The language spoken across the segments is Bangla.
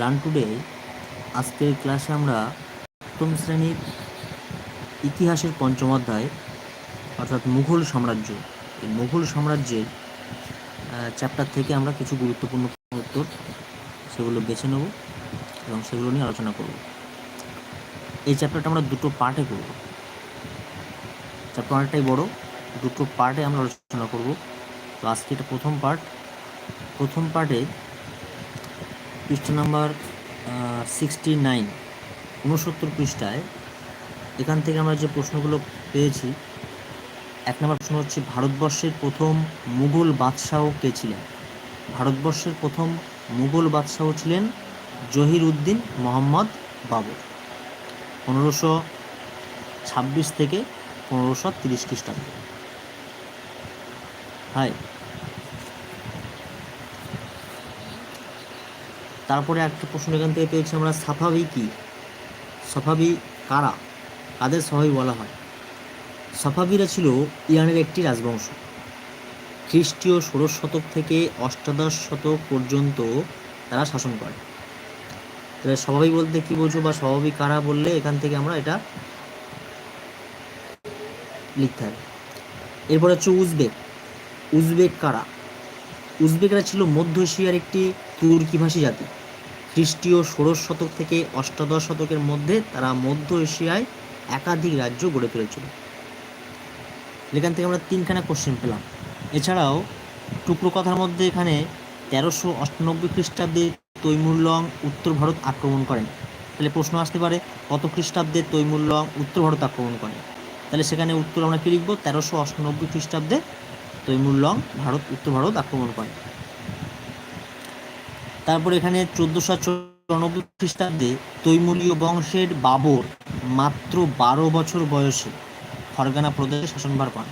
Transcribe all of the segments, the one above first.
লার্ন টুডে আজকের ক্লাসে আমরা প্রথম শ্রেণির ইতিহাসের পঞ্চম অধ্যায়, অর্থাৎ মুঘল সাম্রাজ্য। এই মুঘল সাম্রাজ্যের চ্যাপ্টার থেকে আমরা কিছু গুরুত্বপূর্ণ উত্তর, সেগুলো বেছে নেব এবং সেগুলো নিয়ে আলোচনা করব। এই চ্যাপ্টারটা আমরা দুটো পার্টে করব। চ্যাপ্টার অনেকটাই বড়, দুটো পার্টে আমরা আলোচনা করব। তো আজকে এটা প্রথম পার্ট প্রথম পার্টে পৃষ্ঠা নাম্বার সিক্সটি নাইন উনসত্তর পৃষ্ঠায়। এখান থেকে আমরা যে প্রশ্নগুলো পেয়েছি, এক নম্বর প্রশ্ন হচ্ছে, ভারতবর্ষের প্রথম মুঘল বাদশাহ কে ছিলেন? ভারতবর্ষের প্রথম মুঘল বাদশাহ ছিলেন জহির উদ্দিন মোহাম্মদ বাবর। পনেরোশো ছাব্বিশ থেকে পনেরোশো তিরিশ খ্রিস্টাব্দ। হাই তারপরে একটা প্রশ্ন এখান থেকে পেয়েছি আমরা, সাফাবি কি? সাফাবি কারা? কাদের সবাই বলা হয়? সাফাবিরা ছিল ইরানের একটি রাজবংশ। খ্রিস্টীয় ষোড়শ শতক থেকে অষ্টাদশ শতক পর্যন্ত তারা শাসন করে। তাহলে স্বাভাবিক বলতে কি বোঝো বা স্বাভাবিক কারা বললে এখান থেকে আমরা এটা লিখতে হবে। এরপর হচ্ছে উজবেক। উজবেক কারা? উজবেকরা ছিল মধ্য এশিয়ার একটি তুর্কিভাষী জাতি। খ্রিস্টীয় ষোড়শ শতক থেকে অষ্টাদশ শতকের মধ্যে তারা মধ্য এশিয়ায় একাধিক রাজ্য গড়ে তুলেছিল। এখান থেকে আমরা তিনখানা কোশ্চেন পেলাম। এছাড়াও টুকরো কথার মধ্যে এখানে তেরোশো অষ্টানব্বই খ্রিস্টাব্দে তৈমুরলং উত্তর ভারত আক্রমণ করেন। তাহলে প্রশ্ন আসতে পারে, কত খ্রিস্টাব্দে তৈমুরলং উত্তর ভারত আক্রমণ করেন? তাহলে সেখানে উত্তর আমরা কী লিখব? তেরোশো অষ্টানব্বই খ্রিস্টাব্দে তৈমুরলং ভারত, উত্তর ভারত আক্রমণ করে। তারপর এখানে চোদ্দোশো চুরানব্বই খ্রিস্টাব্দে তৈমুলীয় বংশের বাবর মাত্র বারো বছর বয়সে ফরগানা প্রদেশে শাসনভার পান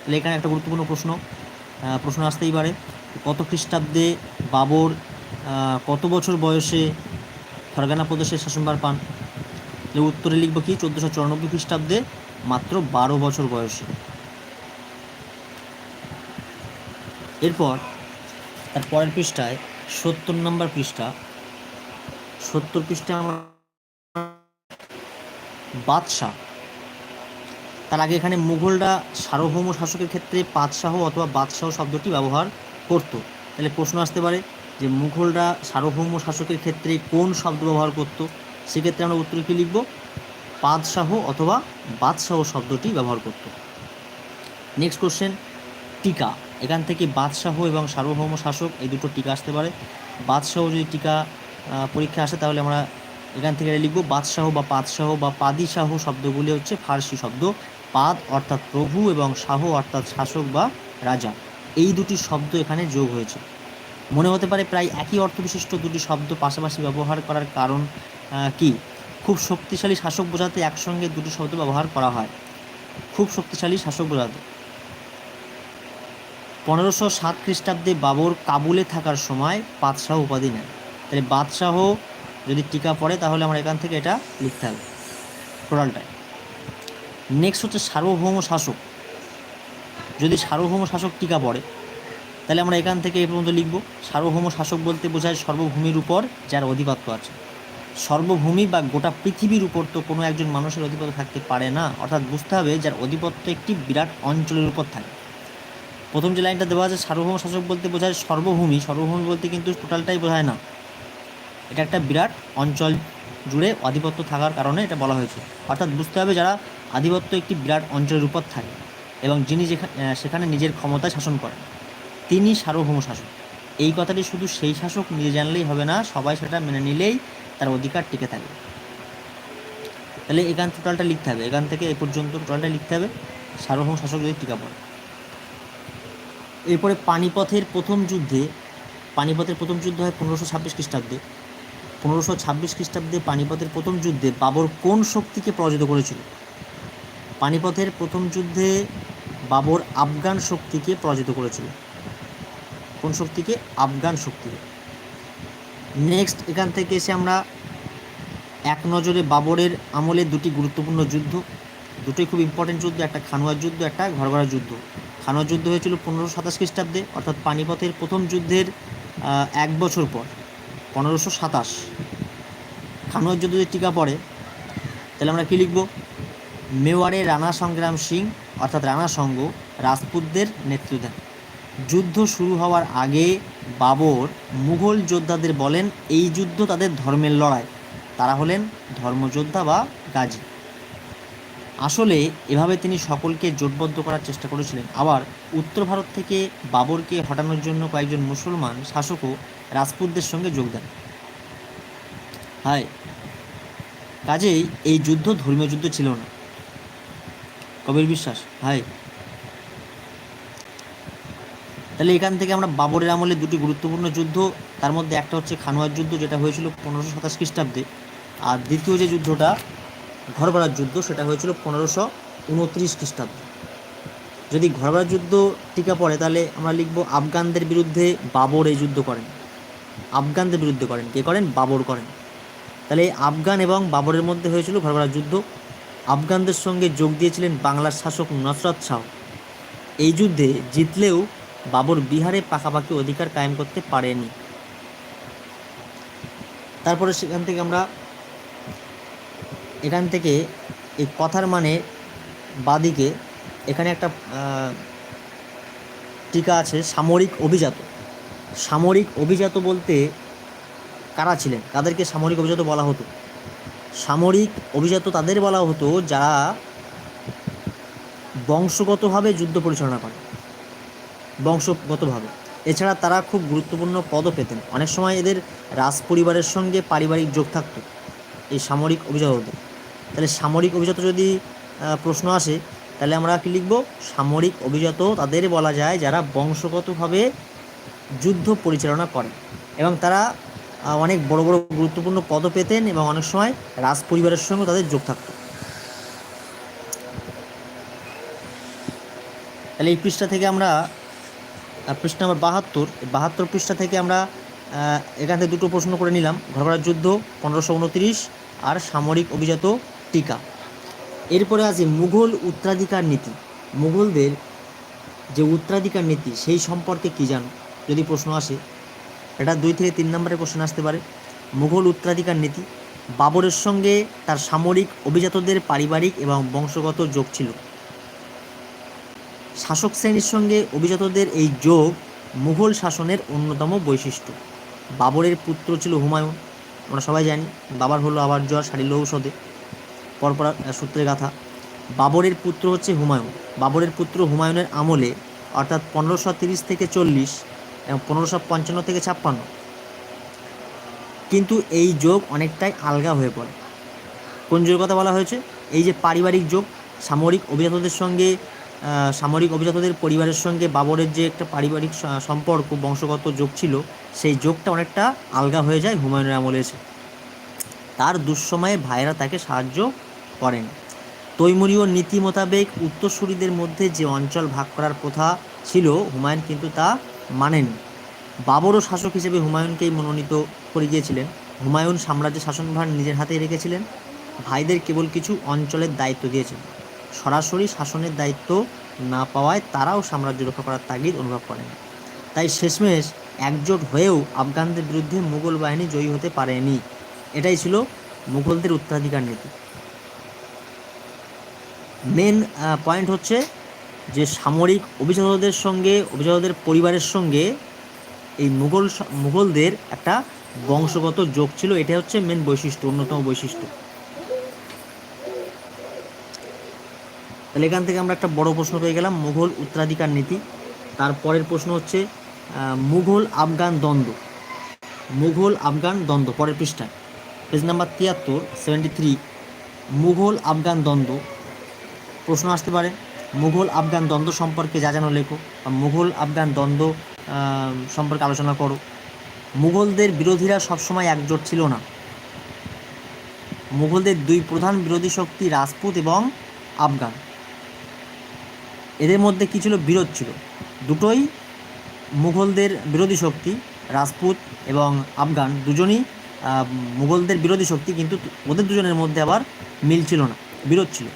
তাহলে এখানে একটা গুরুত্বপূর্ণ প্রশ্ন প্রশ্ন আসতেই পারে, কত খ্রিস্টাব্দে বাবর কত বছর বয়সে ফরগানা প্রদেশে শাসনভার পান? উত্তরে লিখব কি, চোদ্দোশো চুরানব্বই খ্রিস্টাব্দে মাত্র বারো বছর বয়সে। এরপর, তার পরের পৃষ্ঠায় সত্তর নম্বর পৃষ্ঠা। সত্তর পৃষ্ঠা বাদশাহ। তার আগে এখানে মুঘলরা সার্বভৌম শাসকের ক্ষেত্রে পাদশাহ অথবা বাদশাহ শব্দটি ব্যবহার করত। তাহলে প্রশ্ন আসতে পারে যে মুঘলরা সার্বভৌম শাসকের ক্ষেত্রে কোন শব্দ ব্যবহার করত? সেক্ষেত্রে আমরা উত্তরে কী লিখব? পাদশাহ অথবা বাদশাহ শব্দটি ব্যবহার করত। নেক্সট কোশ্চেন টিকা। এখান থেকে বাদশাহ এবং সার্বভৌম শাসক এই দুটো টিকা আসতে পারে। বাদশাহ যদি টিকা পরীক্ষা আসে, তাহলে আমরা এখান থেকে লিখব বাদশাহ বা পাদশাহ বা পাদিশাহ শব্দগুলি হচ্ছে ফার্সি শব্দ। পাদ অর্থাৎ প্রভু এবং শাহ অর্থাৎ শাসক বা রাজা। এই দুটি শব্দ এখানে যোগ হয়েছে। মনে হতে পারে প্রায় একই অর্থবিশিষ্ট দুটি শব্দ পাশাপাশি ব্যবহার করার কারণ কি? খুব শক্তিশালী শাসক বোঝাতে একসঙ্গে দুটি শব্দ ব্যবহার করা হয়। খুব শক্তিশালী শাসক বোঝাতে। পনেরোশো সাত খ্রিস্টাব্দে বাবর কাবুলে থাকার সময় বাদশাহ উপাধি নেন। তাহলে বাদশাহ যদি টিকা পড়ে, তাহলে আমরা এখান থেকে এটা লিখতে হবে। টোটালটায় নেক্সট হচ্ছে সার্বভৌম শাসক। যদি সার্বভৌম শাসক টিকা পড়ে, তাহলে আমরা এখান থেকে এই পর্যন্ত লিখব। সার্বভৌম শাসক বলতে বোঝায় সর্বভূমির উপর যার অধিপত্য আছে। সর্বভূমি বা গোটা পৃথিবীর উপর তো কোনো একজন মানুষের অধিপত্য থাকতে পারে না। অর্থাৎ বুঝতে হবে যার অধিপত্য একটি বিরাট অঞ্চলের উপর থাকে। প্রথম যে লাইনটা দেওয়া আছে, সার্বভৌম শাসক বলতে বোঝায় সর্বভূমি। সর্বভূমি বলতে কিন্তু টোটালটাই বোঝায় না। এটা একটা বিরাট অঞ্চল জুড়ে আধিপত্য থাকার কারণে এটা বলা হয়েছে। অর্থাৎ বুঝতে হবে যারা আধিপত্য একটি বিরাট অঞ্চলের উপর থাকে এবং যিনি সেখানে নিজের ক্ষমতায় শাসন করেন, তিনি সার্বভৌম শাসক। এই কথাটি শুধু সেই শাসক নিজে জানলেই হবে না, সবাই সেটা মেনে নিলেই তার অধিকার টিকে থাকবে। তাহলে এখান টোটালটা লিখতে হবে। এখান থেকে এ পর্যন্ত টোটালটা লিখতে হবে। সার্বভৌম শাসক যদি টিকা পড়ে। এরপরে পানিপথের প্রথম যুদ্ধে, পানিপথের প্রথম যুদ্ধ হয় পনেরোশো ছাব্বিশ খ্রিস্টাব্দে। পনেরোশো ছাব্বিশ খ্রিস্টাব্দে পানিপথের প্রথম যুদ্ধে বাবর কোন শক্তিকে পরাজিত করেছিল? পানিপথের প্রথম যুদ্ধে বাবর আফগান শক্তিকে পরাজিত করেছিল। কোন শক্তিকে? আফগান শক্তিকে নেক্সট, এখান থেকে এসে আমরা এক নজরে বাবরের আমলে দুটি গুরুত্বপূর্ণ যুদ্ধ। দুটোই খুব ইম্পর্টেন্ট যুদ্ধ, একটা খানোয়ার যুদ্ধ, একটা ঘরঘরা যুদ্ধ। খানোয়ার যুদ্ধ হয়েছিল পনেরোশো সাতাশ খ্রিস্টাব্দে, অর্থাৎ পানিপথের প্রথম যুদ্ধের এক বছর পর, পনেরোশো সাতাশ। খানোয়ার যুদ্ধ যদি টিকা পড়ে। তাহলে আমরা কী লিখব? মেওয়ারে রানা সংগ্রাম সিং, অর্থাৎ রানা সঙ্গ রাজপুতদের নেতৃত্ব দেন যুদ্ধ শুরু হওয়ার আগে বাবর মুঘল যোদ্ধাদের বলেন, এই যুদ্ধ তাদের ধর্মের লড়াই। তারা হলেন ধর্মযোদ্ধা বা গাজী। আসলে এভাবে তিনি সকলকে জোটবদ্ধ করার চেষ্টা করেছিলেন। আবার উত্তর ভারত থেকে বাবরকে হটানোর জন্য কয়েকজন মুসলমান শাসকও রাজপুতদের সঙ্গে যোগ দেন। হায়, কাজেই এই যুদ্ধ ধর্মীয় যুদ্ধ ছিল না। কবির বিশ্বাস হাই তাহলে এখান থেকে আমরা বাবরের আমলে দুটি গুরুত্বপূর্ণ যুদ্ধ, তার মধ্যে একটা হচ্ছে খানোয়ার যুদ্ধ, যেটা হয়েছিল পনেরোশো সাতাশ খ্রিস্টাব্দে। আর দ্বিতীয় যে যুদ্ধটা ঘরবাড়ার যুদ্ধ সেটা হয়েছিল পনেরোশো উনত্রিশ খ্রিস্টাব্দে। যদি ঘরবাড়ার যুদ্ধ টিকা পড়ে, তাহলে আমরা লিখব আফগানদের বিরুদ্ধে বাবর এই যুদ্ধ করেন। আফগানদের বিরুদ্ধে করেন, কে করেন? বাবর করেন। তাহলে আফগান এবং বাবরের মধ্যে হয়েছিল ঘরবাড়ার যুদ্ধ। আফগানদের সঙ্গে যোগ দিয়েছিলেন বাংলার শাসক নসরত শাহ। এই যুদ্ধে জিতলেও বাবর বিহারে পাকাপাকি অধিকার কায়েম করতে পারেনি। তারপরে সেখান থেকে আমরা এখান থেকে এই কথার মানে বাদিকে এখানে একটা টিকা আছে, সামরিক অভিজাত। সামরিক অভিজাত বলতে কারা ছিলেন? তাদেরকে সামরিক অভিজাত বলা হতো। সামরিক অভিজাত তাদের বলা হতো যারা বংশগতভাবে যুদ্ধ পরিচালনা করে। বংশগতভাবে। এছাড়া তারা খুব গুরুত্বপূর্ণ পদও পেতেন। অনেক সময় এদের রাজ পরিবারের সঙ্গে পারিবারিক যোগ থাকত। এই সামরিক অভিজাতদের। তাহলে সামরিক অভিজাত যদি প্রশ্ন আসে, তাহলে আমরা কি লিখব? সামরিক অভিজাত তাদের বলা যায় যারা বংশগতভাবে যুদ্ধ পরিচালনা করেন এবং তারা অনেক বড় বড় গুরুত্বপূর্ণ পদ পেতেন এবং অনেক সময় রাজ পরিবারের সঙ্গে তাদের যোগ থাকত। তাহলে এই পৃষ্ঠা থেকে আমরা পৃষ্ঠা নম্বর বাহাত্তর বাহাত্তর পৃষ্ঠা থেকে আমরা এখান থেকে দুটো প্রশ্ন করে নিলাম। ঘরঘরার যুদ্ধ, পনেরোশো উনত্রিশ, আর সামরিক অভিজাত টিকা। এরপরে আছে মুঘল উত্তরাধিকার নীতি। মুঘলদের যে উত্তরাধিকার নীতি, সেই সম্পর্কে কী জানো? যদি প্রশ্ন আসে, এটা দুই থেকে তিন নম্বরের কোশ্চেন আসতে পারে। মুঘল উত্তরাধিকার নীতি, বাবরের সঙ্গে তার সামরিক অভিজাতদের পারিবারিক এবং বংশগত যোগ ছিল। শাসক শ্রেণির সঙ্গে অভিজাতদের এই যোগ মুঘল শাসনের অন্যতম বৈশিষ্ট্য। বাবরের পুত্র ছিল হুমায়ুন, আমরা সবাই জানি। বাবার হলো আবার জয় সারিল ঔষধে পরপরা সূত্রে গাথা। বাবরের পুত্র হচ্ছে হুমায়ুন। বাবরের পুত্র হুমায়ুনের আমলে, অর্থাৎ পনেরোশো তিরিশ থেকে চল্লিশ এবং পনেরোশো পঞ্চান্ন থেকে ছাপ্পান্ন। কিন্তু এই যোগ অনেকটাই আলগা হয়ে পড়ে। কোন যোগের কথা বলা হয়েছে? এই যে পারিবারিক যোগ, সামরিক অভিজাতদের সঙ্গে সামরিক অভিজাতদের পরিবারের সঙ্গে বাবরের যে একটা পারিবারিক সম্পর্ক, বংশগত যোগ ছিল, সেই যোগটা অনেকটা আলগা হয়ে যায় হুমায়ুনের আমলে এসে। তার দুঃসময়ে ভাইয়েরা তাকে সাহায্য করেন। তৈমুরীয় নীতি মোতাবেক উত্তরসূরিদের মধ্যে যে অঞ্চল ভাগ করার প্রথা ছিল, হুমায়ুন কিন্তু তা মানেননি বাবরও শাসক হিসেবে হুমায়ুনকেই মনোনীত করে গিয়েছিলেন। হুমায়ুন সাম্রাজ্যের শাসনভার নিজের হাতেই রেখেছিলেন। ভাইদের কেবল কিছু অঞ্চলের দায়িত্ব দিয়েছিলেন সরাসরি শাসনের দায়িত্ব না পাওয়ায় তারাও সাম্রাজ্য রক্ষা করার তাগিদ অনুভব করেন। তাই শেষমেশ একজোট হয়েও আফগানদের বিরুদ্ধে মুঘল বাহিনী জয়ী হতে পারেনি। এটাই ছিল মুঘলদের উত্তরাধিকার নীতি। মেন পয়েন্ট হচ্ছে যে সামরিক অভিজাতদের সঙ্গে, অভিজাতদের পরিবারের সঙ্গে এই মুঘল মুঘলদের একটা বংশগত যোগ ছিল। এটা হচ্ছে মেন বৈশিষ্ট্য, অন্যতম বৈশিষ্ট্য। তাহলে এখান থেকে আমরা একটা বড় প্রশ্ন পেয়ে গেলাম, মুঘল উত্তরাধিকার নীতি। তারপরের প্রশ্ন হচ্ছে মুঘল আফগান দ্বন্দ্ব। মুঘল আফগান দ্বন্দ্ব, পরের পৃষ্ঠায়। পেজ নাম্বার তিয়াত্তর সেভেন্টি থ্রি মুঘল আফগান দ্বন্দ্ব। প্রশ্ন আসতে পারে, মুঘল আফগান দ্বন্দ্ব সম্পর্কে যা জানো লেখো মুঘল আফগান দ্বন্দ্ব সম্পর্কে আলোচনা করো। মুঘলদের বিরোধীরা সবসময় একজোট ছিল না। মুঘলদের দুই প্রধান বিরোধী শক্তি রাজপুত এবং আফগান। এদের মধ্যে কী ছিল? বিরোধ ছিল। দুটোই মুঘলদের বিরোধী শক্তি, রাজপুত এবং আফগান। দুজনই মুঘলদের বিরোধী শক্তি, কিন্তু ওদের দুজনের মধ্যে আবার মিল ছিল না, বিরোধ ছিল।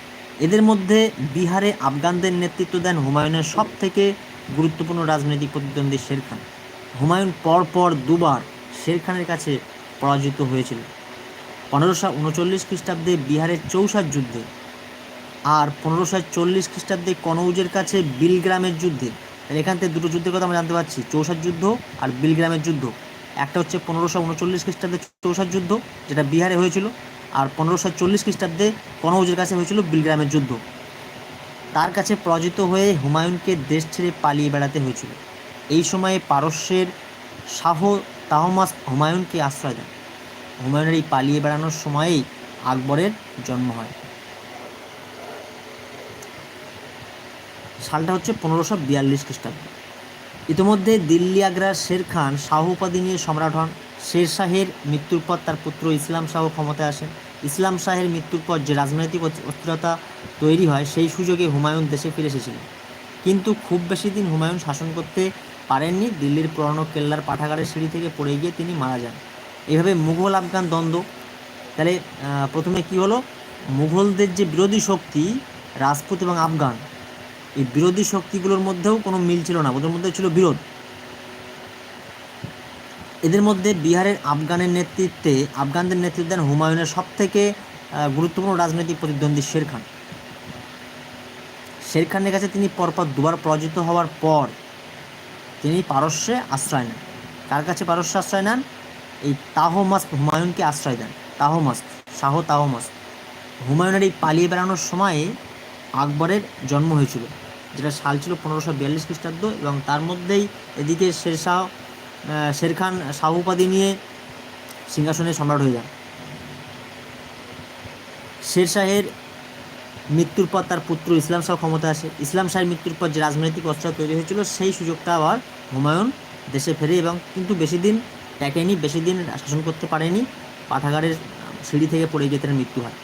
এদের মধ্যে বিহারে আফগানদের নেতৃত্ব দেন হুমায়ুনের সব থেকে গুরুত্বপূর্ণ রাজনৈতিক প্রতিদ্বন্দ্বী শের খান। হুমায়ুন পরপর দুবার শের খানের কাছে পরাজিত হয়েছিল। পনেরোশো উনচল্লিশ খ্রিস্টাব্দে বিহারের চৌসার যুদ্ধে আর পনেরোশো চল্লিশ খ্রিস্টাব্দে কনৌজের কাছে বিলগ্রামের যুদ্ধে। এখান থেকে দুটো যুদ্ধের কথা আমরা জানতে পারছি চৌসার যুদ্ধ আর বিলগ্রামের যুদ্ধ। একটা হচ্ছে পনেরোশো উনচল্লিশ খ্রিস্টাব্দে চৌসার যুদ্ধ, যেটা বিহারে হয়েছিল। আর পনেরোশো চল্লিশ খ্রিস্টাব্দে কনৌজের কাছে হয়েছিল বিলগ্রামের যুদ্ধ। তার কাছে পরাজিত হয়ে হুমায়ুনকে দেশ ছেড়ে পালিয়ে বেড়াতে হয়েছিল। এই সময়ে পারস্যের শাহ তাহমাস হুমায়ুনকে আশ্রয় দেন। হুমায়ুনের এই পালিয়ে বেড়ানোর সময়েই আকবরের জন্ম হয়। সালটা হচ্ছে পনেরোশো বিয়াল্লিশ খ্রিস্টাব্দ। ইতিমধ্যে দিল্লি আগ্রার শের খান শাহ উপাধি নিয়ে সম্রাট হন। শের শাহের মৃত্যুর পর তার পুত্র ইসলাম শাহ ক্ষমতায় আসেন। ইসলাম শাহের মৃত্যুর পর যে রাজনৈতিক অস্থ- অস্থিরতা তৈরি হয়, সেই সুযোগে হুমায়ুন দেশে ফিরে এসেছিলেন। কিন্তু খুব বেশি দিন হুমায়ুন শাসন করতে পারেননি। দিল্লির পুরনো কেল্লার পাঠাগারের সিঁড়ি থেকে পড়ে গিয়ে তিনি মারা যান। এইভাবে মুঘল আফগান দ্বন্দ্ব, তাহলে প্রথমে কি হলো? মুঘলদের যে বিরোধী শক্তি, রাজপুত এবং আফগান, এই বিরোধী শক্তিগুলোর মধ্যেও কোনো মিল ছিল না। ওদের মধ্যে ছিল বিরোধ। এদের মধ্যে বিহারের আফগানের নেতৃত্বে আফগানদের নেতৃত্ব দেন হুমায়ুনের সব থেকে গুরুত্বপূর্ণ রাজনৈতিক প্রতিদ্বন্দ্বী শের খান। শের খানের কাছে তিনি পরপর দুবার পরাজিত হওয়ার পর তিনি পারস্যে আশ্রয় নেন। কার কাছে পারস্যে আশ্রয় নেন? এই তাহমাস হুমায়ুনকে আশ্রয় দেন। তাহমাস শাহ তাহমাস হুমায়ুনের এই পালিয়ে বেড়ানোর সময়ে আকবরের জন্ম হয়েছিল যেটা সাল ছিল পনেরোশো বিয়াল্লিশ খ্রিস্টাব্দ এবং তার মধ্যেই এদিকে শেরশাহ আহ, শের খান, শাহ উপাধি নিয়ে সিংহাসনে সম্রাট হয়ে যান। শের শাহের মৃত্যুর পর তার পুত্র ইসলাম শাহ ক্ষমতা আসে। ইসলাম শাহের মৃত্যুর পর যে রাজনৈতিক অস্ত্র তৈরি হয়েছিল, সেই সুযোগটা আবার হুমায়ুন দেশে ফেরে এবং কিন্তু বেশি দিন টেকেনি, বেশি দিন শাসন করতে পারেনি। পাঠাগারের সিঁড়ি থেকে পড়ে গিয়ে তার মৃত্যু হয়।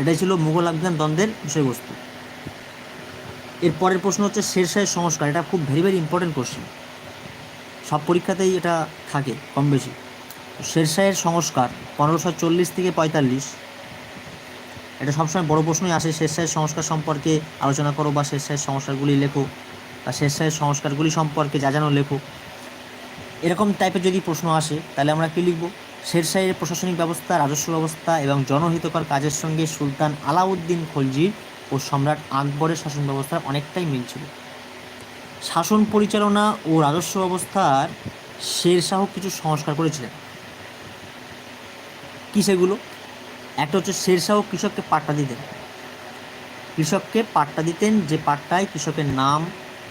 এটাই ছিল মুঘল আফগান দ্বন্দ্বের বিষয়বস্তু। এর পরের প্রশ্ন হচ্ছে শেরশাহের সংস্কার, এটা খুব ভেরি ভেরি ইম্পর্টেন্ট কোশ্চেন সব পরীক্ষাতেই এটা থাকে কম বেশি। শেরশাহের সংস্কার পনেরোশো চল্লিশ থেকে পঁয়তাল্লিশ, এটা সবসময় বড় প্রশ্নই আসে, শেরশাহের সংস্কার সম্পর্কে আলোচনা করো বা শেরশাহের সংস্কারগুলি লেখো বা শেরশাহের সংস্কারগুলি সম্পর্কে যা জানো লেখো। এরকম টাইপের যদি প্রশ্ন আসে, তাহলে আমরা কী লিখব? শেরশাহের প্রশাসনিক ব্যবস্থা, রাজস্ব ব্যবস্থা এবং জনহিতকর কাজের সঙ্গে সুলতান আলাউদ্দিন খলজির ও সম্রাট আকবরের শাসন ব্যবস্থার অনেকটাই মিল ছিল। শাসন পরিচালনা ও রাজস্ব ব্যবস্থার শেরশাহ কিছু সংস্কার করেছিলেন। কী সেগুলো? একটা হচ্ছে শেরশাহ কৃষককে পাট্টা দিতেন। কৃষককে পাট্টা দিতেন, যে পাট্টায় কৃষকের নাম,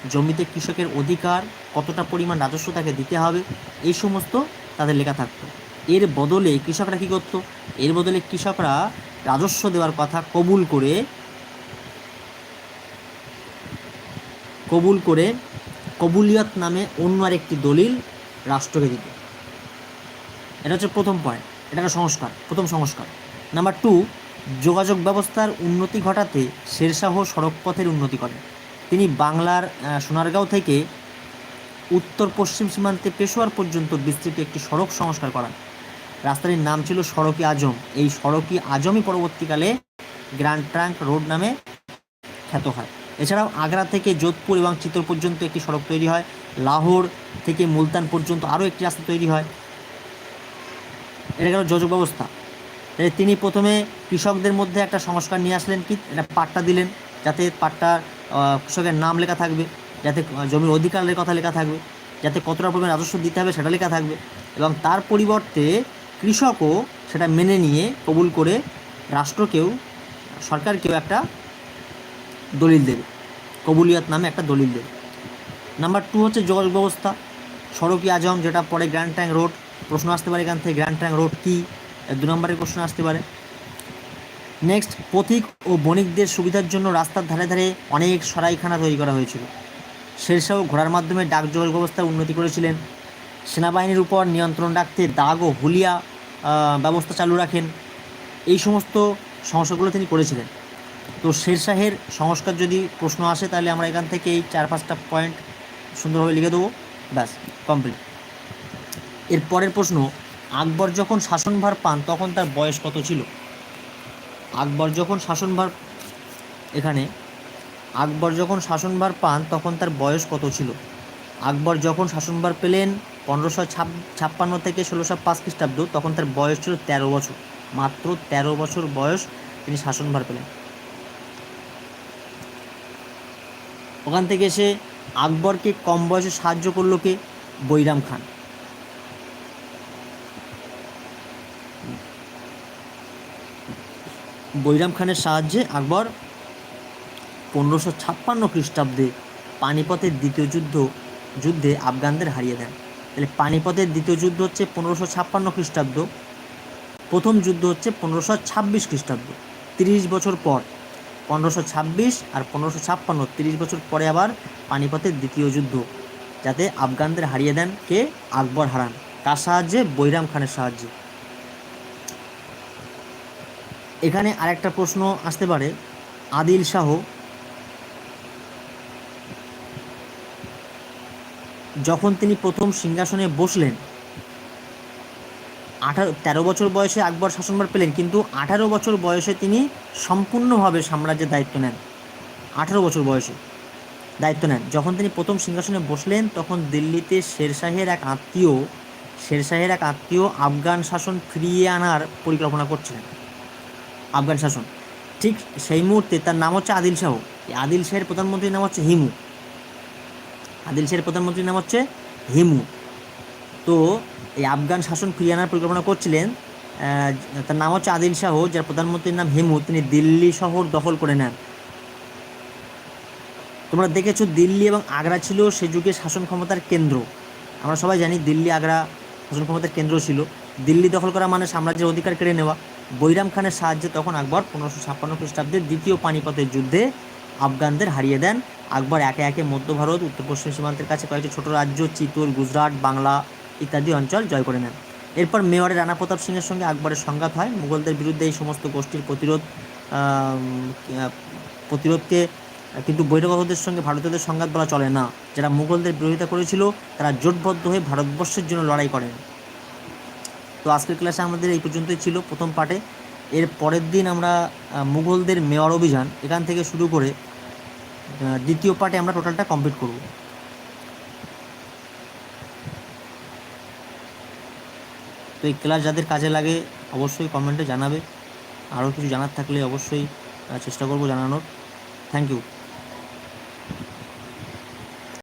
জমিতে কৃষকের অধিকার, কতটা পরিমাণ রাজস্ব তাকে দিতে হবে, এই সমস্ত তাদের লেখা থাকতো। এর বদলে কৃষকরা কী করতো? এর বদলে কৃষকরা রাজস্ব দেওয়ার কথা কবুল করে কবুল করে কবুলিয়ত নামে অন্য আরেকটি দলিল রাষ্ট্রকে দিত। এটা হচ্ছে প্রথম পয়েন্ট এটা একটা সংস্কার, প্রথম সংস্কার। নাম্বার টু যোগাযোগ ব্যবস্থার উন্নতি ঘটাতে শেরশাহ সড়কপথের উন্নতি করেন। তিনি বাংলার সোনারগাঁও থেকে উত্তর পশ্চিম সীমান্তে পেশোয়ার পর্যন্ত বিস্তৃত একটি সড়ক সংস্কার করান। রাস্তাটির নাম ছিল সড়কি আজম। এই সড়কি আজমই পরবর্তীকালে গ্র্যান্ড ট্রাঙ্ক রোড নামে খ্যাত হয়। এছাড়াও আগ্রা থেকে যোধপুর এবং চিত্র পর্যন্ত একটি সড়ক তৈরি হয়। লাহোর থেকে মুলতান পর্যন্ত আরও একটি রাস্তা তৈরি হয়। এটা গেল যোগাযোগ ব্যবস্থা। তিনি প্রথমে কৃষকদের মধ্যে একটা সংস্কার নিয়ে আসলেন কি? একটা পাট্টা দিলেন, যাতে পাট্টার কৃষকের নাম লেখা থাকবে, যাতে জমির অধিকারের কথা লেখা থাকবে, যাতে কতটা পরিমাণ রাজস্ব দিতে হবে সেটা লেখা থাকবে এবং তার পরিবর্তে কৃষকও সেটা মেনে নিয়ে কবুল করে রাষ্ট্রকেও, সরকারকেও একটা দলিল দেবে কবুলিয়াত নামে একটা দলিল দেবে নাম্বার টু হচ্ছে যোগাযোগ ব্যবস্থা। সড়কি আজম, যেটা পরে গ্র্যান্ড ট্যাঙ্ক রোড প্রশ্ন আসতে পারে এখান থেকে। গ্র্যান্ড ট্যাঙ্ক রোড কী? দু নম্বরের প্রশ্ন আসতে পারে। নেক্সট পথিক ও বণিকদের সুবিধার জন্য রাস্তার ধারে ধারে অনেক সরাইখানা তৈরি করা হয়েছিল। শেরশাহ ঘোড়ার মাধ্যমে ডাক যোগাযোগ ব্যবস্থার উন্নতি করেছিলেন। সেনাবাহিনীর উপর নিয়ন্ত্রণ রাখতে দাগ ও হুলিয়া ব্যবস্থা চালু রাখেন। এই সমস্ত সমস্যাগুলো তিনি করেছিলেন। তো শেরশাহের সংস্কার যদি প্রশ্ন আসে, তাহলে আমরা এখান থেকে এই চার পাঁচটা পয়েন্ট সুন্দরভাবে লিখে দেবো। ব্যাস কমপ্লিট এর পরের প্রশ্ন, আকবর যখন শাসনভার পান, তখন তার বয়স কত ছিল? আকবর যখন শাসনভার, এখানে, আকবর যখন শাসনভার পান, তখন তার বয়স কত ছিল? আকবর যখন শাসনভার পেলেন পনেরোশো ছাপ্পান্ন থেকে ষোলোশো পাঁচ খ্রিস্টাব্দ, তখন তার বয়স ছিল তেরো বছর। মাত্র তেরো বছর বয়স তিনি শাসনভার পেলেন। ওখান থেকে এসে আকবরকে কম বয়সে সাহায্য করল কে? বৈরাম খান। বৈরাম খানের সাহায্যে আকবর পনেরোশো ছাপ্পান্ন খ্রিস্টাব্দে পানিপথের দ্বিতীয় যুদ্ধ, যুদ্ধে আফগানদের হারিয়ে দেন। তাহলে পানিপথের দ্বিতীয় যুদ্ধ হচ্ছে পনেরোশো ছাপ্পান্ন খ্রিস্টাব্দ, প্রথম যুদ্ধ হচ্ছে পনেরোশো ছাব্বিশ খ্রিস্টাব্দ। তিরিশ বছর পর পনেরোশো ছাব্বিশ আর পনেরোশো ছাপ্পান্ন, তিরিশ বছর পরে আবার পানিপথের দ্বিতীয় যুদ্ধ, যাতে আফগানদের হারিয়ে দেন কে? আকবর হারান। কার সাহায্যে? বৈরাম খানের সাহায্যে। এখানে আরেকটা প্রশ্ন আসতে পারে। আদিল শাহ যখন তিনি প্রথম সিংহাসনে বসলেন আঠারো, তেরো বছর বয়সে আকবর শাসনভার পেলেন, কিন্তু আঠারো বছর বয়সে তিনি সম্পূর্ণভাবে সাম্রাজ্যের দায়িত্ব নেন। আঠারো বছর বয়সে দায়িত্ব নেন। যখন তিনি প্রথম সিংহাসনে বসলেন, তখন দিল্লিতে শেরশাহের এক আত্মীয়, শেরশাহের এক আত্মীয় আফগান শাসন ফিরিয়ে আনার পরিকল্পনা করছিলেন। আফগান শাসন। ঠিক সেই মুহূর্তে তার নাম হচ্ছে আদিল শাহ। আদিল শাহের প্রধানমন্ত্রীর নাম হচ্ছে হিমু। আদিল শাহের প্রধানমন্ত্রীর নাম হচ্ছে হিমু। তো এই আফগান শাসন ফিরিয়ে আনার পরিকল্পনা করছিলেন তার নাম হচ্ছে আদিল শাহ, যার প্রধানমন্ত্রীর নাম হেমু, তিনি দিল্লি শহর দখল করে নেন। তোমরা দেখেছ দিল্লি এবং আগ্রা ছিল সে যুগে শাসন ক্ষমতার কেন্দ্র। আমরা সবাই জানি দিল্লি, আগ্রা শাসন ক্ষমতার কেন্দ্র ছিল। দিল্লি দখল করা মানে সাম্রাজ্যের অধিকার কেড়ে নেওয়া। বৈরাম খানের সাহায্যে তখন আকবর পনেরোশো ছাপ্পান্ন খ্রিস্টাব্দের দ্বিতীয় পানিপথের যুদ্ধে আফগানদের হারিয়ে দেন। আকবর একে একে মধ্য ভারত, উত্তর পশ্চিম সীমান্তের কাছে কয়েকটি ছোট রাজ্য, চিতোর, গুজরাট, বাংলা ইত্যাদি অঞ্চল জয় করে নেন। এরপর মেওয়ারে রানা প্রতাপ সিংয়ের সঙ্গে আকবরের সংঘাত হয়। মুঘলদের বিরুদ্ধে এই সমস্ত গোষ্ঠীর প্রতিরোধ প্রতিরোধকে, কিন্তু বৈরবাহদের সঙ্গে ভারতীয়দের সংঘাত বলা চলে না। যারা মুঘলদের বিরোধিতা করেছিল, তারা জোটবদ্ধ হয়ে ভারতবর্ষের জন্য লড়াই করেন। তো আজকের ক্লাসে আমাদের এই পর্যন্তই ছিল প্রথম পার্টে এর পরের দিন আমরা মুঘলদের মেওয়ার অভিযান এখান থেকে শুরু করে দ্বিতীয় পার্টে আমরা টোটালটা কমপ্লিট করব। এই ক্লাস যাদের কাজে লাগে, অবশ্যই কমেন্টে জানাবে। আরও কিছু জানার থাকলে অবশ্যই চেষ্টা করব জানানোর। Thank you